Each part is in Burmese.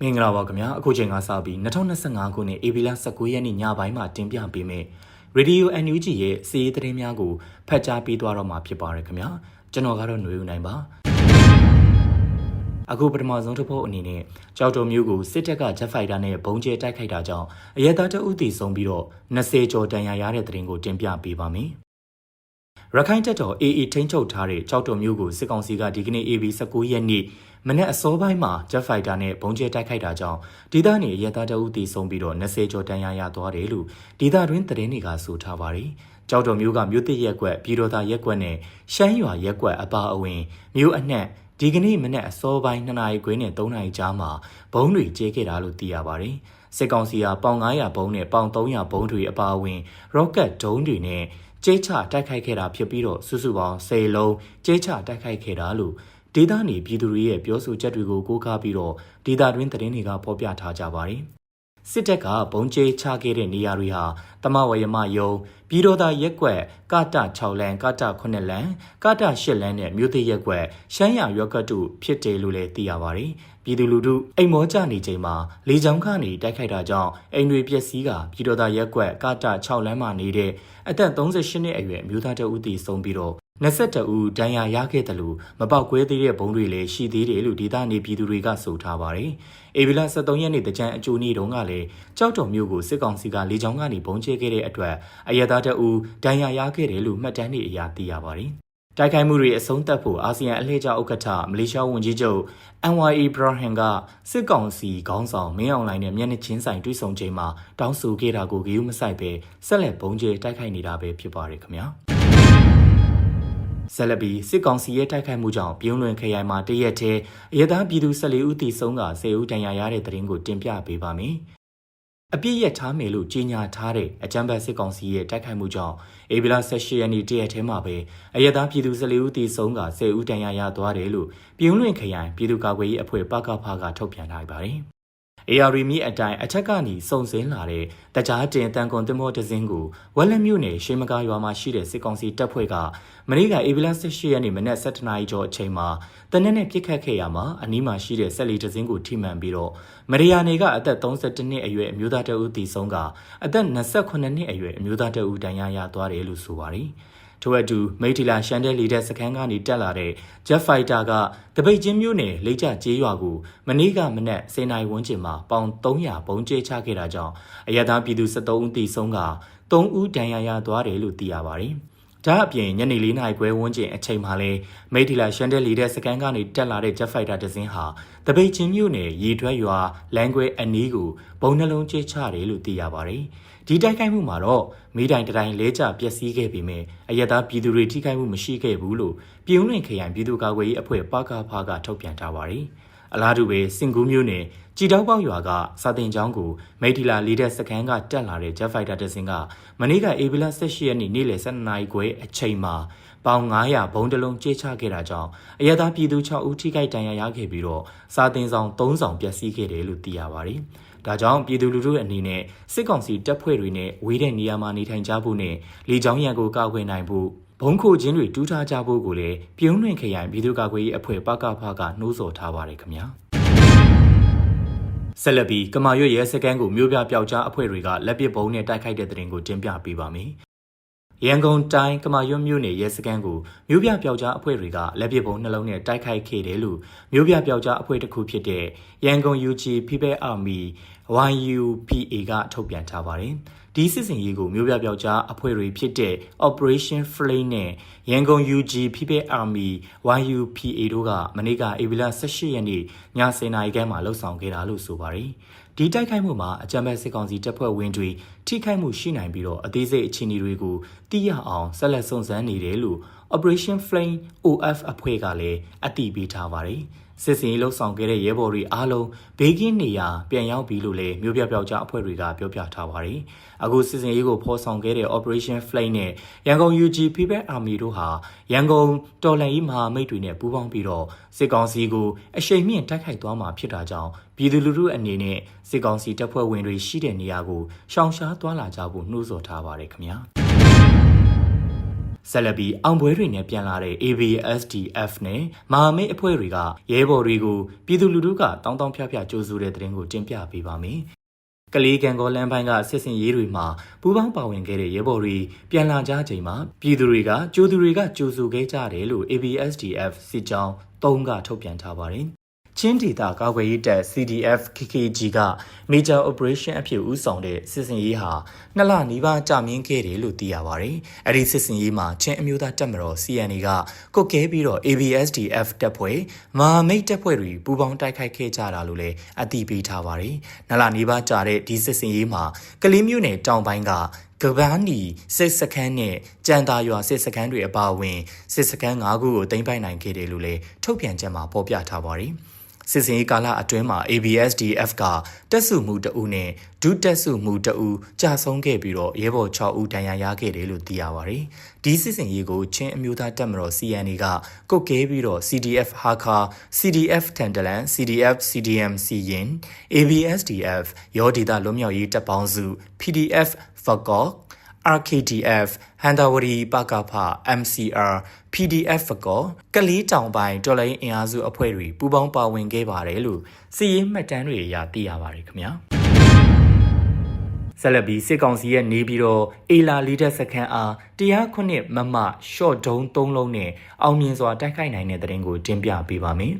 မင်္ဂလာပါခင်ဗျာအခုချိန်ကစပြီး2025ခုနှစ်ဧပြီလ19ရက်နေ့ညပိုင်းမှာတင်ပြပေးမယ့် Radio NUG ရဲ့စီးရီးသတင်းများကိုဖတ်ကြားပေးသွားတော့မှာဖြစ်ပါတယ်ခင်ဗျာကျွန်တော်ကတော့ຫນွေဦးနိုင်ပါအခုပထမဆုံးတစ်ပုတ်အနေနဲ့ကြောက်တော်မျိုးကိုစစ်တပ်ကဂျက်ဖိုက်တာနဲ့ဘုံကျဲတိုက်ခိုက်တာကြောင့်အရက်သားတအုပ်တီဆုံးပြီးတော့20ကျော်တန်ရာရတဲ့သတင်းကိုတင်ပြပေးပါမယ်ရခိုင်တပ်တော် AA ထိန်းချုပ်ထားတဲ့ကြောက်တော်မျိုးကိုစစ်ကောင်စီကဒီကနေ့ AB 19ရက်နေ့ မနေ့အစောပိုင်းမှာ Jet Fighter နဲ့ဘုံကျဲတိုက်ခိုက်တာကြောင့်ဒေသနေရဲသားတအုပ်တီဆုံးပြီးတော့20ကျော်တန်ရာရသွားတယ်လို့ဒေသတွင်းသတင်းတွေကဆိုထားပါတယ်။ကြောက်တော်မျိုးကမြို့သစ်ရက်ကွက်ပြည်တော်သားရက်ကွက်နဲ့ရှမ်းရွာရက်ကွက်အပါအဝင်မြို့အနှံ့ဒီကနေ့မနေ့အစောပိုင်း2နာရီခွဲနဲ့3နာရီကြားမှာဘုံတွေကျဲခဲ့တာလို့သိရပါတယ်။စစ်ကောင်စီကပေါင်900ဘုံနဲ့ပေါင်300ဘုံတွေအပါအဝင် rocket ဒုံးတွေနဲ့ကျဲချတိုက်ခိုက်ခဲ့တာဖြစ်ပြီးတော့စုစုပေါင်း10လုံးကျဲချတိုက်ခိုက်ခဲ့တာလို့ ဒေသနေပြည်သူတွေရဲ့ပြောဆိုချက်တွေကိုကိုးကားပြီးတော့ဒေသတွင်းသတင်းတွေကဖော်ပြထားကြပါတယ်။စစ်တပ်ကဘုံကျဲချခဲ့တဲ့နေရာတွေဟာတမဝရမယုံပြည်တော်သာရက်ကွက်ကတ6လမ်းကတ9လမ်းကတ8လမ်းနဲ့မြို့သေးရက်ကွက်ရှမ်းရရွက်ကတုဖြစ်တယ်လို့လည်းသိရပါတယ်။ပြည်သူလူထုအိမ်မောကြနေချိန်မှာလေကြောင်းကနေတိုက်ခိုက်တာကြောင့်အိမ်တွေပျက်စီးကပြည်တော်သာရက်ကွက်ကတ6လမ်းမှာနေတဲ့အသက်38နှစ်အရွယ်အမျိုးသားတဦးတည်ဆုံးပြီးတော့ 22ဦးဒဏ်ရာရခဲ့တယ်လို့မပောက်ကွဲသေးတဲ့ဘုံတွေလည်းရှိသေးတယ်လို့ဒေသနေပြည်သူတွေကဆိုထားပါတယ်။အေဗီလာ73ရက်နေ့တကြံအကျိုးနေ့တုန်းကလည်းကြောက်တော်မျိုးကိုစစ်ကောင်စီကလေကြောင်းကနေဘုံကျဲခဲ့တဲ့အတွက်အရသာတအူဒဏ်ရာရခဲ့တယ်လို့မှတ်တမ်းတွေအရသိရပါတယ်။တိုက်ခိုက်မှုတွေအဆုံးသတ်ဖို့အာဆီယံအလှည့်ကျဥက္ကဋ္ဌမလေးရှားဝန်ကြီးချုပ် NYE Ibrahim ကစစ်ကောင်စီခေါင်းဆောင်မင်းအောင်လှိုင်နဲ့မျက်နှာချင်းဆိုင်တွေ့ဆုံချိန်မှာတောင်းဆိုခဲ့တာကိုဂရုမစိုက်ပဲဆက်လက်ဘုံကျဲတိုက်ခိုက်နေတာပဲဖြစ်ပါတယ်ခင်ဗျာ။ ဆက်လက်ပြီးစစ်ကောင်စီရဲ့တိုက်ခိုက်မှုကြောင့်ပြုံးလွင်ခရိုင်မှာတရက်တည်းအရသာပြည်သူ14ဦးတည်ဆုံးက10ဦးဒဏ်ရာရတဲ့တဲ့ရင်ကိုတင်ပြပေးပါမယ်။အပြည့်ရထားမယ်လို့ကြေညာထားတဲ့အကြမ်းဖက်စစ်ကောင်စီရဲ့တိုက်ခိုက်မှုကြောင့်အေဗီလာ18ရက်နေ့တရက်ထဲမှာပဲအရသာပြည်သူ14ဦးတည်ဆုံးက10ဦးဒဏ်ရာရသွားတယ်လို့ပြုံးလွင်ခရိုင်ပြည်သူ့ကာကွယ်ရေးအဖွဲ့ပကဖကထုတ်ပြန်ထားပါတယ်။ AR မြစ်အတိုင်းအထက်ကနေစုံစင်းလာတဲ့တကြားတင်တန်ကွန်တင်မောတစင်းကိုဝက်လက်မြို့နယ်ရှေးမကားရွာမှာရှိတဲ့စစ်ကောင်စီတပ်ဖွဲ့ကမနေ့ကဧပြီလ18ရက်နေ့မနက်7:00နာရီကျော်အချိန်မှာတနက်နဲ့ပြစ်ခတ်ခဲ့ရမှာအနီးမှာရှိတဲ့ဆက်လီတစင်းကိုထိမှန်ပြီးတော့မရိယာနေကအသက်32နှစ်အရွယ်အမျိုးသားတအုပ်တည်ဆုံးကအသက်28နှစ်အရွယ်အမျိုးသားတအုပ်ဒဏ်ရာရသွားတယ်လို့ဆိုပါတယ်။ ထို့အတူမိထီလာရှန်တဲလီတဲ့စခန်းကနေတက်လာတဲ့ Jet Fighter ကတပိတ်ချင်းမျိုးနယ်လိတ်ကျကျေးရွာကိုမနေ့ကမနက်10နာရီဝန်းကျင်မှာပေါင်300ဘုံကျဲချခဲ့တာကြောင့်အရသာပြည်သူ73ဦးတိဆုံးက3ဦးဒဏ်ရာရသွားတယ်လို့သိရပါတယ်။ ဒါအပြင်ညနေ၄နာရီခွဲဝန်းကျင်အချိန်မှာလဲမိထီလာရှန်တဲလီတဲ့စကန်ကနေတက်လာတဲ့ Jet Fighter တစ်စင်းဟာတပိတ်ချင်းမြို့နယ်ရေထွဲရွာလမ်းခွဲအနီးကိုဘုံနှလုံးကျဲချတယ်လို့သိရပါတယ်။ဒီတိုက်ခိုက်မှုမှာတော့မိတိုင်တတိုင်းလဲကျပျက်စီးခဲ့ပေမဲ့အယက်သားပြည်သူတွေထိခိုက်မှုမရှိခဲ့ဘူးလို့ပြည်ဦးလွင်ခရိုင်ပြည်သူ့ကာကွယ်ရေးအဖွဲ့ပကဖကထုတ်ပြန်ထားပါတယ်။ အလားတူပဲစင်ကူးမျိုးနယ်ကြည်တောက်ပေါရွာကစာတင်ကျောင်းကိုမိထီလာလီတဲ့စကန်ကတက်လာတဲ့ Jet Fighter တစ်စင်းကမနေ့ကအေဗီလာ18ရက်နေ့နေ့လယ်12နာရီခွဲအချိန်မှာပေါင်900ဘုံတလုံးကြေးချခဲ့တာကြောင့်အရသာပြည်သူ6ဦးထိခိုက်ဒဏ်ရာရခဲ့ပြီးတော့စာတင်ဆောင်3ဆောင်ပျက်စီးခဲ့တယ်လို့သိရပါတယ်။ဒါကြောင့်ပြည်သူလူထုအနေနဲ့စစ်ကောင်စီတပ်ဖွဲ့တွေနဲ့ဝေးတဲ့နေရာမှာနေထိုင်ကြဖို့နဲ့လေကြောင်းရန်ကိုကာကွယ်နိုင်ဖို့ ဘုံခိုခြင်းတွေတူးထားကြဖို့ကိုလည်းပြုံးလွင်ခရိုင်ပြည်သူ့ကာကွယ်ရေးအဖွဲ့ပကဖကနှိုးဆော်ထားပါတယ်ခင်ဗျာဆက်လက်ပြီးကမာရွတ်ရဲစခန်းကိုမြို့ပြပျောက်ကြားအဖွဲ့တွေကလက်ပစ်ဘုံနဲ့တိုက်ခိုက်တဲ့တဲ့ရင်ကိုတင်ပြပေးပါမယ်ရန်ကုန်တိုင်းကမာရွတ်မြို့နယ်ရဲစခန်းကိုမြို့ပြပျောက်ကြားအဖွဲ့တွေကလက်ပစ်ဘုံနှလုံးနဲ့တိုက်ခိုက်ခဲ့တယ်လို့မြို့ပြပျောက်ကြားအဖွဲ့တစ်ခုဖြစ်တဲ့ရန်ကုန် UG People Army YUPA ကထုတ်ပြန်ထားပါတယ်။ဒီစစ်စင်ရေးကိုမြို့ပြပျောက်ကြားအဖွဲ့တွေဖြစ်တဲ့ Operation Flame နဲ့ရန်ကုန် UG People Army YUPA တို့ကမနေ့ကဧပြီလ18ရက်နေ့ည10:00နာရီခန့်မှာလှုပ်ဆောင်ခဲ့တာလို့ဆိုပါတယ်။ဒီတိုက်ခိုက်မှုမှာအကြမ်းဖက်စစ်ကောင်စီတပ်ဖွဲ့ဝင်တွေထိခိုက်မှုရှိနိုင်ပြီးတော့အသေးစိတ်အခြေအနေတွေကိုသိရအောင်ဆက်လက်စုံစမ်းနေတယ်လို့ Operation Flame OF အဖွဲ့ကလည်းအတည်ပြုထားပါတယ်။စစ်စင်ရေးလှုပ်ဆောင်ခဲ့တဲ့ရဲဘော်တွေအားလုံးဘေးကင်းနေရာပြန်ရောက်ပြီလို့လည်းမြို့ပြပျောက်ကြားအဖွဲ့တွေကပြောပြထားပါတယ်။အခုစစ်စင်ရေးကိုဖော်ဆောင်ခဲ့တဲ့ Operation Flame နဲ့ရန်ကုန် UG People Army တို့ဟာရန်ကုန်တော်လှန်ရေးမဟာမိတ်တွေနဲ့ပူးပေါင်းပြီးတော့စစ်ကောင်စီကိုအရှိန်မြင့်တိုက်ခိုက်သွားမှာဖြစ်တာကြောင့်ပြည်သူလူထုအနေနဲ့စစ်ကောင်စီတပ်ဖွဲ့ဝင်တွေရှိတဲ့နေရာကိုရှောင်ရှားသွားလာကြဖို့နှိုးဆော်ထားပါတယ်ခင်ဗျာ။ ဆက်လက်ပြီးအောင်ပွဲတွေနဲ့ပြန်လာတဲ့ ABSDF နဲ့မဟာမိတ်အဖွဲ့တွေကရဲဘော်တွေကိုပြည်သူလူထုကတောင်းတောင်းဖျားဖျားကြိုးဆိုတဲ့တဲ့တင်ကိုတင်ပြပေးပါမယ်။ကလေးကန်ကောလမ်းပိုင်းကစစ်စင်ရေးတွေမှာပူးပေါင်းပါဝင်ခဲ့တဲ့ရဲဘော်တွေပြန်လာကြချိန်မှာပြည်သူတွေကကြိုသူတွေကကြိုဆိုခဲ့ကြတယ်လို့ ABSDF စစ်ကြောင်း၃ကထုတ်ပြန်ထားပါတယ်။ ချင်းဒေသကာကွယ်ရေးတပ် CDF KKG က Major Operation အဖြစ်ဦးဆောင်တဲ့စစ်စင်ရေးဟာနှစ်လနီးပါးကြာမြင့်ခဲ့တယ်လို့သိရပါတယ်။အဲဒီစစ်စင်ရေးမှာချင်းအမျိုးသားတပ်မတော် CNA ကကုတ်ကဲပြီးတော့ ABSDF တပ်ဖွဲ့မဟာမိတ်တပ်ဖွဲ့တွေပူးပေါင်းတိုက်ခိုက်ခဲ့ကြတာလို့လည်းအသိပေးထားပါတယ်။နှစ်လနီးပါးကြာတဲ့ဒီစစ်စင်ရေးမှာကလေးမျိုးနယ်တောင်ပိုင်းကကပန်းနီစစ်စခန်းနဲ့ကြံသာရွာစစ်စခန်းတွေအပါအဝင်စစ်စခန်း၅ခုကိုတင်ပိုင်နိုင်ခဲ့တယ်လို့လည်းထုတ်ပြန်ချက်မှာဖော်ပြထားပါတယ်။ စစ်စင်ရေးကာလအတွင်းမှာ ABSDF ကတက်စုမှုတအုပ်နဲ့ဒုတက်စုမှုတအုပ်ကြာဆုံးခဲ့ပြီးတော့ရဲဘော်6ဦးဒဏ်ရာရခဲ့တယ်လို့သိရပါတယ်။ဒီစစ်စင်ရေးကိုချင်းအမျိုးသားတပ်မတော် CNA ကကုတ်ကဲပြီးတော့ CDF ဟာခါ CDF ထန်တလန် CDF CDM စီရင် ABSDF ရောဒေတာလွတ်မြောက်ရေးတပ်ပေါင်းစု PDF ဖကော့ RKDF ဟန်တာဝရီပကဖ MCR PDF ကောကလေးတောင်ပိုင်းတော်လိုင်းအင်အားစုအဖွဲ့တွေပူးပေါင်းပါဝင်ခဲ့ပါတယ်လို့စီးရင်မှတ်တမ်းတွေအရသိရပါတယ်ခင်ဗျာဆက်လက်ပြီးစစ်ကောင်စီရဲ့နေပြီးတော့အေလာလီတက်စခန်းအားတရားခုနှစ်မမရှော့ဒုံ၃လုံးနဲ့အောင်မြင်စွာတိုက်ခိုက်နိုင်တဲ့တဲ့ရင်ကိုတင်ပြပေးပါမယ်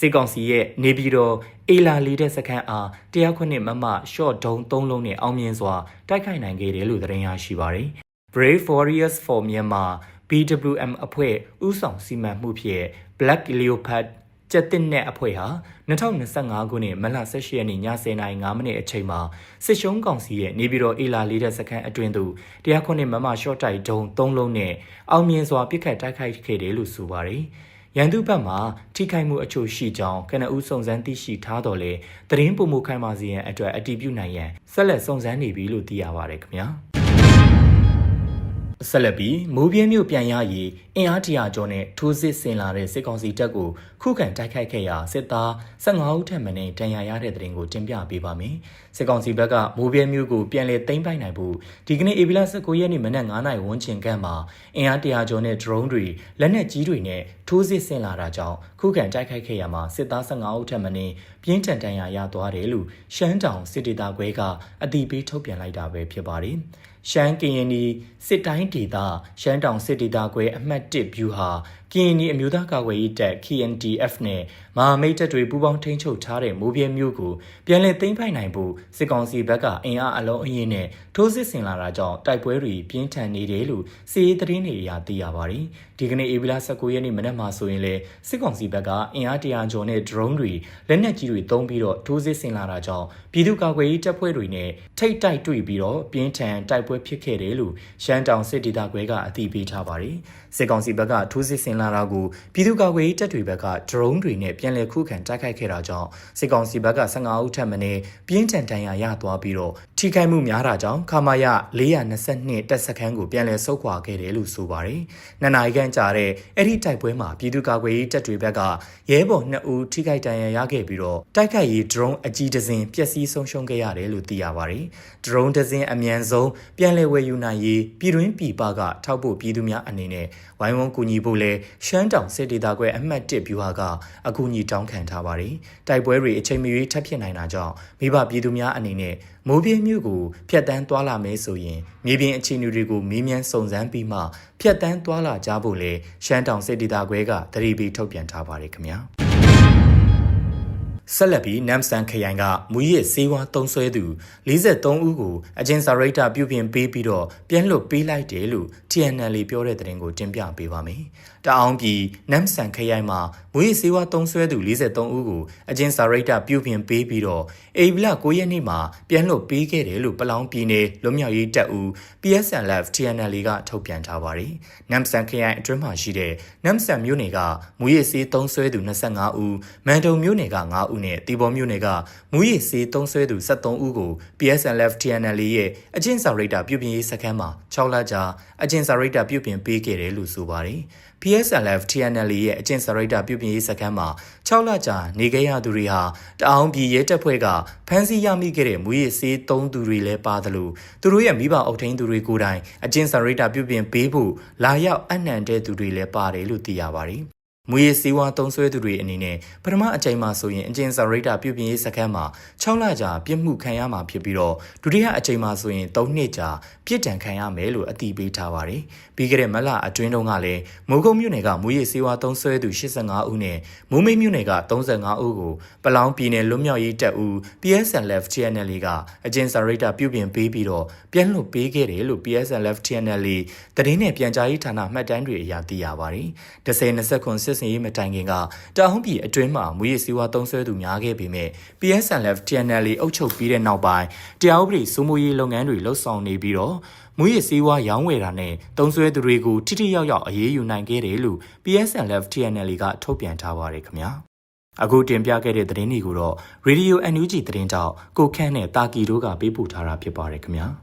စစ်ကောင်စီရဲ့နေပြည်တော်အေလာလီတဲ့စခန်းအားတရားခွင့်မမရှော့ဒုံ၃လုံးနဲ့အောင်မြင်စွာတိုက်ခိုက်နိုင်ခဲ့တယ်လို့သတင်းရရှိပါတယ်။ Brave Warriors for Myanmar BWM အဖွဲ့ဥဆောင်စီမံမှုဖြင့် Black Leopard ကျက်တင်တဲ့အဖွဲ့ဟာ2025ခုနှစ်မလ18ရက်နေ့ည10:05မိနစ်အချိန်မှာစစ်ရှုံးကောင်စီရဲ့နေပြည်တော်အေလာလေးတဲ့စခန်းအတွင်းသို့တရားခွင့်မမရှော့တိုက်ဒုံ၃လုံးနဲ့အောင်မြင်စွာပြစ်ခတ်တိုက်ခိုက်ခဲ့တယ်လို့ဆိုပါတယ်။ ရန်သူဘက်မှထိခိုက်မှုအချို့ရှိကြောင်းကနဦးစုံစမ်းသိရှိထားတော်လဲသတင်းပုံမှုခိုင်မာစီရန်အတွက်အတည်ပြုနိုင်ရန်ဆက်လက်စုံစမ်းနေပြီလို့သိရပါတယ်ခင်ဗျာ ဆက်လက်ပြီးမိုးပြင်းမြို့ပြန်ရရေးအင်အားတရာကျော်နဲ့ထိုးစစ်ဆင်လာတဲ့စစ်ကောင်စီတပ်ကိုခုခံတိုက်ခိုက်ခဲ့ရာစစ်သား15ဦးထက်မနည်းတန်ရာရတဲ့တဲ့ရင်ကိုတင်ပြပေးပါမယ်။စစ်ကောင်စီဘက်ကမိုးပြင်းမြို့ကိုပြန်လည်သိမ်းပိုက်နိုင်ဖို့ဒီကနေ့ဧပြီလ19ရက်နေ့မနက်9:00နာရီဝန်းကျင်ခန့်မှာအင်အားတရာကျော်နဲ့ drone တွေလက်နက်ကြီးတွေနဲ့ထိုးစစ်ဆင်လာတာကြောင့်ခုခံတိုက်ခိုက်ခဲ့ရမှာစစ်သား15ဦးထက်မနည်းပြင်းထန်တန်ရာရသွားတယ်လို့ရှမ်းတောင်စစ်ဒေသခွဲကအတီးပေးထုတ်ပြန်လိုက်တာပဲဖြစ်ပါတယ်။ ရှမ်းကရင်နီစစ်တိုင်းဒေသရှမ်းတောင်စစ်ဒေသခွဲအမှတ်1ဗျူဟာ ကရင်နီအမျိုးသားကာကွယ်ရေးတပ် KNDF နဲ့မဟာမိတ်တပ်တွေပူးပေါင်းထိန်းချုပ်ထားတဲ့မိုးပြဲမြို့ကိုပြန်လည်သိမ်းပိုက်နိုင်ဖို့စစ်ကောင်စီဘက်ကအင်အားအလုံးအင်းနဲ့ထိုးစစ်ဆင်လာတာကြောင့်တိုက်ပွဲတွေပြင်းထန်နေတယ်လို့စီးရေးသတင်းတွေအရသိရပါတယ်။ဒီကနေ့ဧပြီလ19ရက်နေ့မနက်မှာဆိုရင်လေစစ်ကောင်စီဘက်ကအင်အားတရာကျော်နဲ့ drone တွေလက်နက်ကြီးတွေသုံးပြီးတော့ထိုးစစ်ဆင်လာတာကြောင့်ပြည်သူ့ကာကွယ်ရေးတပ်ဖွဲ့တွေနဲ့ထိတ်တိုက်တွေ့ပြီးတော့ပြင်းထန်တိုက်ပွဲဖြစ်ခဲ့တယ်လို့ရှမ်းတောင်စစ်ဒေသခွဲကအသိပေးထားပါတယ်။စစ်ကောင်စီဘက်ကထိုးစစ်ဆင်လာတာကိုပြည်သူ့ကာကွယ်ရေးတပ်တွေဘက်က drone တွေနဲ့ပြန်လည်ခုခံတိုက်ခိုက်ခဲ့တာကြောင့်စစ်ကောင်စီဘက်က15ဦးထပ်မံပြင်းထန်ဒဏ်ရာရသွားပြီးတော့ထိခိုက်မှုများတာကြောင့်ခမာယ422တပ်စခန်းကိုပြန်လည်ဆုတ်ခွာခဲ့တယ်လို့ဆိုပါတယ်။နှစ်နိုင်ခန့်ကြာတဲ့အဲ့ဒီတိုက်ပွဲမှာပြည်သူ့ကာကွယ်ရေးတပ်တွေဘက်ကရဲဘော်2ဦးထိခိုက်ဒဏ်ရာရခဲ့ပြီးတော့တိုက်ခိုက်ရေး drone အကြီးတစ်စင်းပျက်စီးဆုံးရှုံးခဲ့ရတယ်လို့သိရပါတယ်။ drone တစ်စင်းအမြန်ဆုံးပြန်လည်ဝယ်ယူနိုင်ရေးပြည်တွင်းပြည်ပကထောက်ပို့ပြည်သူများအနေနဲ့ဝိုင်းဝန်းကူညီဖို့လဲရှမ်းတောင်စစ်ဒေသကွဲအမှတ်1ဗျူဟာကအကူအညီတောင်းခံထားပါတယ်။တိုက်ပွဲတွေအချိန်မရွေးထပ်ဖြစ်နိုင်တာကြောင့်မိဘပြည်သူများအနေနဲ့မိုးပြင်းမြို့ကိုဖျက်တမ်းသွားလာမယ်ဆိုရင်မြေပြင်အခြေအနေတွေကိုမေးမြန်းစုံစမ်းပြီးမှဖျက်တမ်းသွားလာကြဖို့လဲရှမ်းတောင်စစ်ဒေသကွဲကသတိပေးထုတ်ပြန်ထားပါတယ်ခင်ဗျာ။ ဆက်လက်ပြီးနမ်ဆန်ခရိုင်ကမူရစ်စေးဝါးတုံးဆွဲသူ43ဦးကိုအကျဉ်းစာရိတ်တာပြုပြင်ပေးပြီးတော့ပြန်လွတ်ပေးလိုက်တယ်လို့ TNL ပြောတဲ့သတင်းကိုတင်ပြပေးပါမယ်။တအောင်ပြည်နမ်ဆန်ခရိုင်မှာမူရစ်စေးဝါးတုံးဆွဲသူ43ဦးကိုအကျဉ်းစာရိတ်တာပြုပြင်ပေးပြီးတော့အေဗလာ9ရက်နေ့မှာပြန်လွတ်ပေးခဲ့တယ်လို့ပလောင်ပြည်နယ်လွတ်မြောက်ရေးတပ်ဦး PSLF TNL ကထုတ်ပြန်ထားပါတယ်။နမ်ဆန်ခရိုင်အတွင်းမှာရှိတဲ့နမ်ဆန်မြို့နယ်ကမူရစ်စေးတုံးဆွဲသူ25ဦးမန်တုံမြို့နယ်က9ဦးနဲ့တီဘောမြို့နယ်ကမူရည်စေးသုံးဆွဲသူ73ဦးကို PSLF TNL ရဲ့အကျဉ်းဆောင်ရိတ်တာပြုပြင်ရေးစခန်းမှာ6လကြာအကျဉ်းစာရိတ္တပြုပြင်ပေးခဲ့တယ်လို့ဆိုပါတယ်။ PSLF TNL ရဲ့အကျဉ်းစာရိတ္တပြုပြင်ရေးစခန်းမှာ6လကြာနေခဲ့ရသူတွေဟာတအောင်ပြည်ရဲတပ်ဖွဲ့ကဖမ်းဆီးရမိခဲ့တဲ့မူရစ်ဆေး3သူတွေလည်းပါသလိုသူတို့ရဲ့မိဘအုပ်ထိန်းသူတွေကိုယ်တိုင်အကျဉ်းစာရိတ္တပြုပြင်ပေးဖို့လာရောက်အနှံတဲ့သူတွေလည်းပါတယ်လို့သိရပါတယ်။ မွေးစည်းဝါသုံးဆွဲသူတွေအနေနဲ့ပထမအကြိမ်မှာဆိုရင်အကျဉ်းစာရိတ္တပြုပြင်ရေးစခန်းမှာ6လကြာပြစ်မှုခံရမှာဖြစ်ပြီးတော့ဒုတိယအကြိမ်မှာဆိုရင်3နှစ်ကြာပြစ်ဒဏ်ခံရမယ်လို့အတည်ပြုထားပါတယ်။ပြီးခဲ့တဲ့မလအတွင်းတုန်းကလည်းမိုးကုတ်မြို့နယ်ကမွေးစည်းဝါသုံးဆွဲသူ85ဦးနဲ့မိုးမိတ်မြို့နယ်က35ဦးကိုပလောင်ပြည်နယ်လွတ်မြောက်ရေးတပ်ဦး PSLF TNL ကအကျဉ်းစာရိတ္တပြုပြင်ပေးပြီးတော့ပြန်လွှတ်ပေးခဲ့တယ်လို့ PSLF TNL တည်င်းနဲ့ပြန်ကြားရေးဌာနမှတ်တမ်းတွေအရသိရပါတယ်။1029စစ်စင်ရေးမတိုင်ခင်ကတအောင်ပြည်အတွင်းမှာမွေးစည်းဝါသုံးဆွဲသူများခဲ့ပေမဲ့ PSLF TNL အုပ်ချုပ်ပြီးတဲ့နောက်ပိုင်းတရားဥပဒေစိုးမိုးရေးလုပ်ငန်းတွေလှုပ်ဆောင်နေပြီးတော့မွေးစည်းဝါရောင်းဝယ်တာနဲ့သုံးဆွဲသူတွေကိုထိထိရောက်ရောက်အရေးယူနိုင်ခဲ့တယ်လို့ PSLF TNL ကထုတ်ပြန်ထားပါတယ်ခင်ဗျာ။အခုတင်ပြခဲ့တဲ့သတင်းတွေကိုတော့ Radio NUG သတင်းတောက်ကိုခန့်နဲ့တာကီတို့ကပေးပို့ထားတာဖြစ်ပါတယ်ခင်ဗျာ။